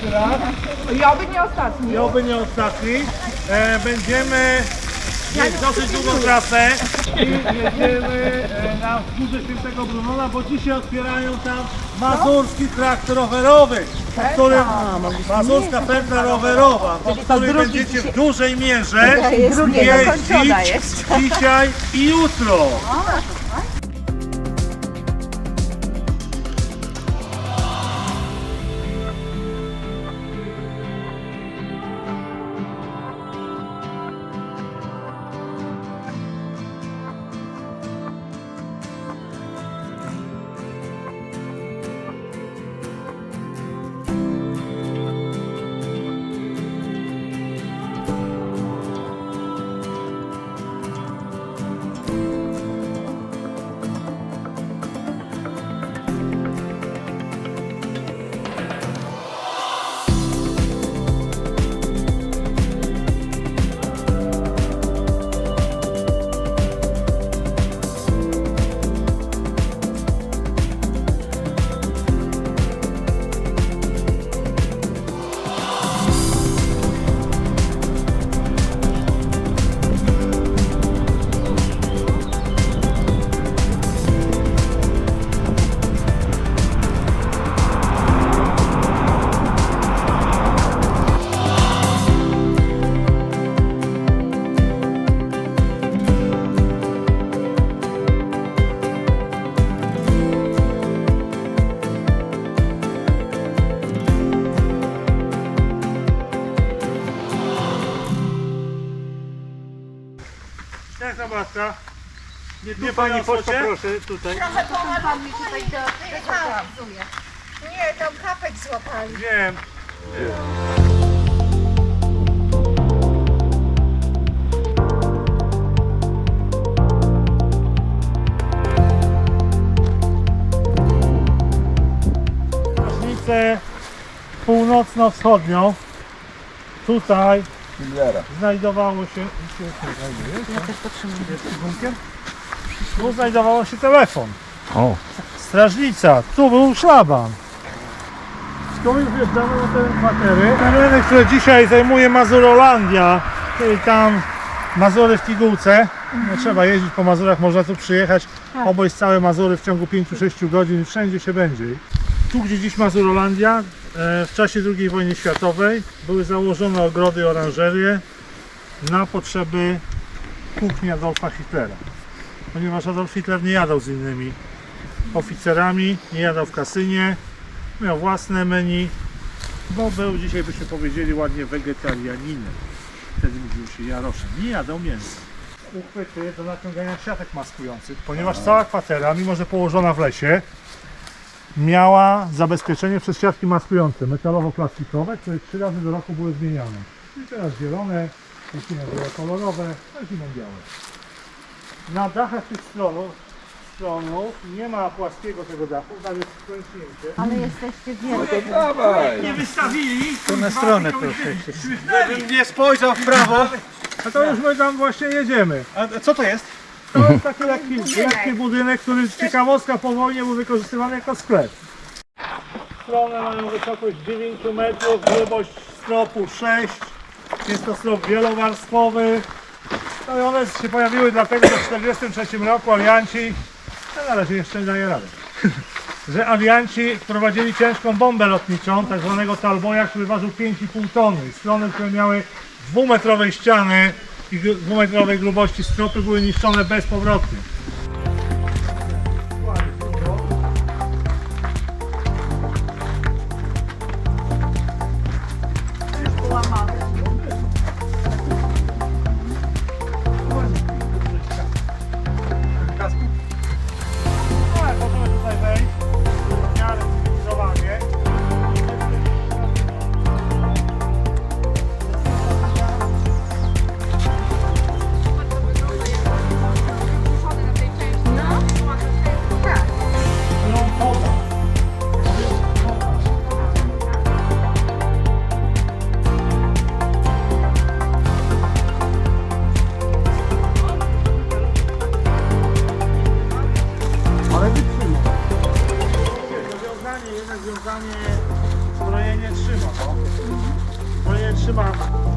pierwszy raz. I oby nie ostatni. I oby nie ostatni. E, będziemy mieć dosyć długą trasę i jedziemy e, na wzgórze Świętego Brunona, bo dzisiaj otwierają tam mazurski trakt rowerowy, którym mazurska pętla rowerowa, po której będziecie w dużej mierze jeździć dzisiaj i jutro. Nie, nie pani poczta, proszę tutaj. Pan mi tutaj do Nie, tam kapek złapali. Wiem. Strażnicę północno-wschodnią. Tutaj znajdowało się. Ja też potrzebuję. Tu znajdowało się telefon. O. Strażnica, tu był szlaban. Tu już wjeżdżamy na teren kwatery. Tereny, które dzisiaj zajmuje Mazurolandia, czyli tam Mazury w Tigułce. Nie trzeba jeździć po Mazurach, można tu przyjechać, obejść całe Mazury w ciągu 5-6 godzin i wszędzie się będzie. Tu, gdzie dziś Mazurolandia, e, w czasie II wojny światowej były założone ogrody i oranżerie na potrzeby kuchni Adolfa Hitlera. Ponieważ Adolf Hitler nie jadał z innymi oficerami, nie jadał w kasynie, miał własne menu, bo był, dzisiaj byśmy powiedzieli ładnie, wegetarianinem. Wtedy mówił się Jaroszem. Nie jadał mięsa. Uchwyty do naciągania siatek maskujących, ponieważ cała kwatera, mimo że położona w lesie, miała zabezpieczenie przez siatki maskujące, metalowo-plastikowe, które trzy razy do roku były zmieniane. I teraz zielone, były kolorowe, a zimą białe. Na dachach tych stronów, stronów nie ma płaskiego tego dachu, tam jest skręśnięcie. Ale jesteście wielcy. Nie wystawili! To na stronę proszę. Żebym nie spojrzał w prawo! A to już my tam właśnie jedziemy. A co to jest? To jest taki lekki, lekki budynek, który z ciekawostka po wojnie był wykorzystywany jako sklep. Strony mają wysokość 9 metrów, grubość stropu 6. Jest to strop wielowarstwowy. No i one się pojawiły dlatego, że w 1943 roku alianci, no na razie jeszcze nie daje rady, że alianci wprowadzili ciężką bombę lotniczą, tak zwanego Talboya, który ważył 5,5 tony. Strony, które miały dwumetrowej ściany i dwumetrowej grubości stropy były niszczone bezpowrotnie. Trzymam.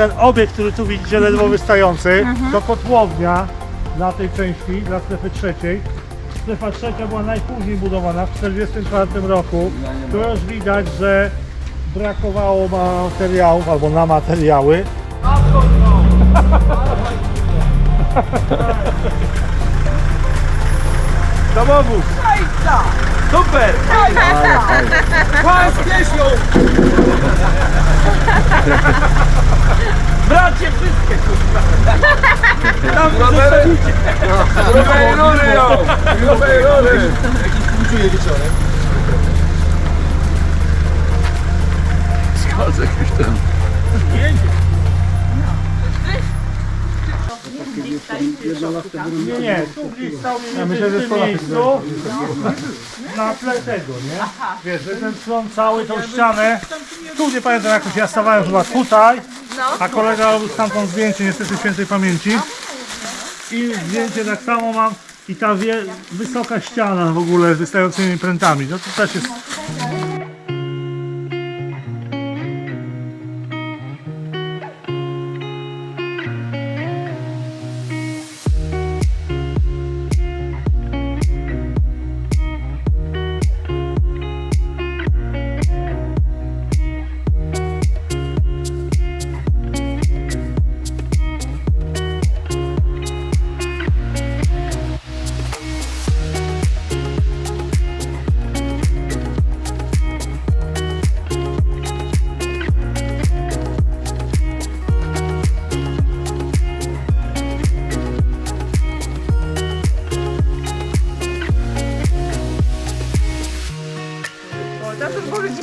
Ten obiekt, który tu widzicie, ledwo wystający, to kotłownia dla tej części, dla strefy trzeciej. Strefa trzecia była najpóźniej budowana w 1944 roku. Tu już widać, że brakowało materiałów albo na materiały. Domowóz! Super! Pan z pieśnią! Bracie wszystkie kurwa! Tam zostawicie! Grubej rury ją! Grubej rury! Skalce Nie, nie, tu gdzieś stał mniej więcej w tym miejscu. na tle tego, nie? Wiesz, że ten slon cały, tą ścianę, tu nie pamiętam jakoś, ja stawałem chyba tutaj, a kolega robił stamtąd zdjęcie, niestety świętej pamięci. I zdjęcie tak samo mam i ta wie, wysoka ściana w ogóle z wystającymi prętami, no to też jest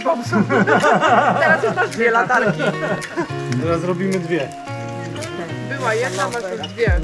popsuł. Teraz już masz dwie latarki. Teraz robimy dwie. Była jedna, masz już dwie.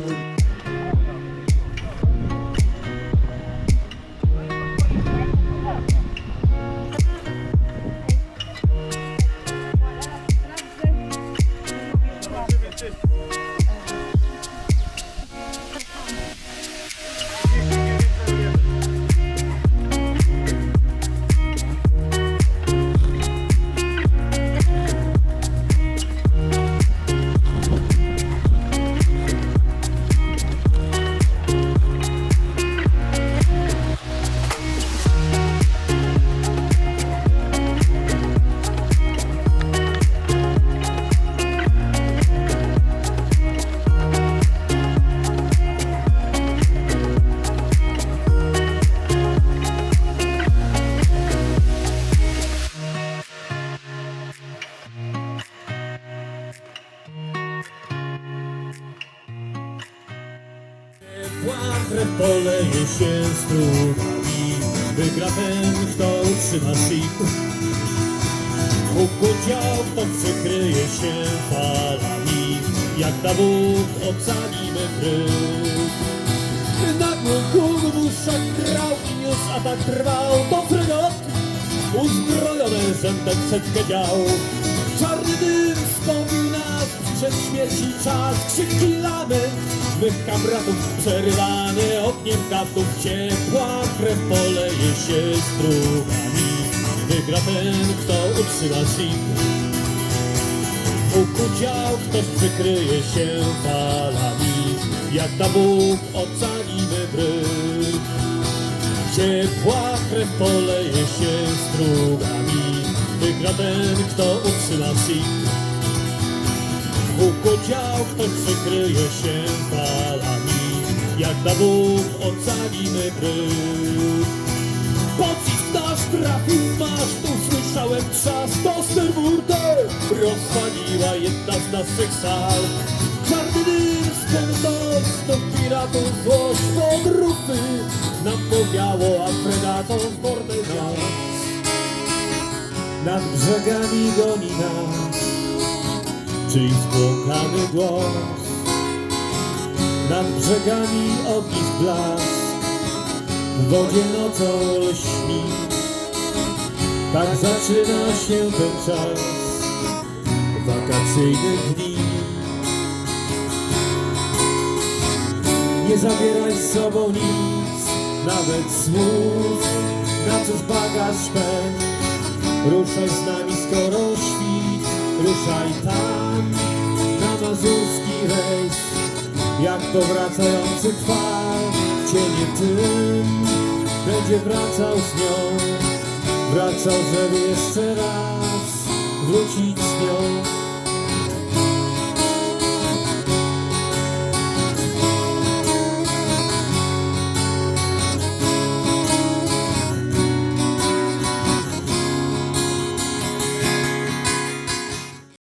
Krew poleje się strugami, wygra ten, kto utrzyma sik. Ukuciał, kto przykryje się falami, jak Bóg ocalimy bryk. Nagły huk muszak grał i niósł atak trwał do fregat, uzbrojone rzędem setkę dział. Czarny dym wspomnił nas przed śmierci czas, krzyki lament mych kamratów przerywany ogniem gadów ciepła krew poleje się strugami. Wygra ten, kto utrzyma sik. Ukuciał, ktoś przykryje się falami, jak na Bóg ocalimy bryk. Ciepła krew poleje się strugami, wygra ten, kto utrzyma sik. Ukuciał, ktoś przykryje się falami, jak na Bóg ocalimy bryk. Pocisk nasz trafił w maszt, usłyszałem trzask Osterwurter rozwaliła jedna z naszych sal Czarny dym z do piratów złość Pod rufy nam powiało, a fregatom w mordę nas nad brzegami goni nas czyjś błąkany głos. Nad brzegami ognisk blask, w wodzie nocą lśni. Tak zaczyna się ten czas wakacyjnych dni. Nie zabieraj z sobą nic, nawet słów, na cóż bagaż ten. Ruszaj z nami skoro świt, ruszaj tam, na mazurski rejs. Jak powracający kwal, cienie tym będzie wracał z nią. Wracał, żeby jeszcze raz wrócić z nią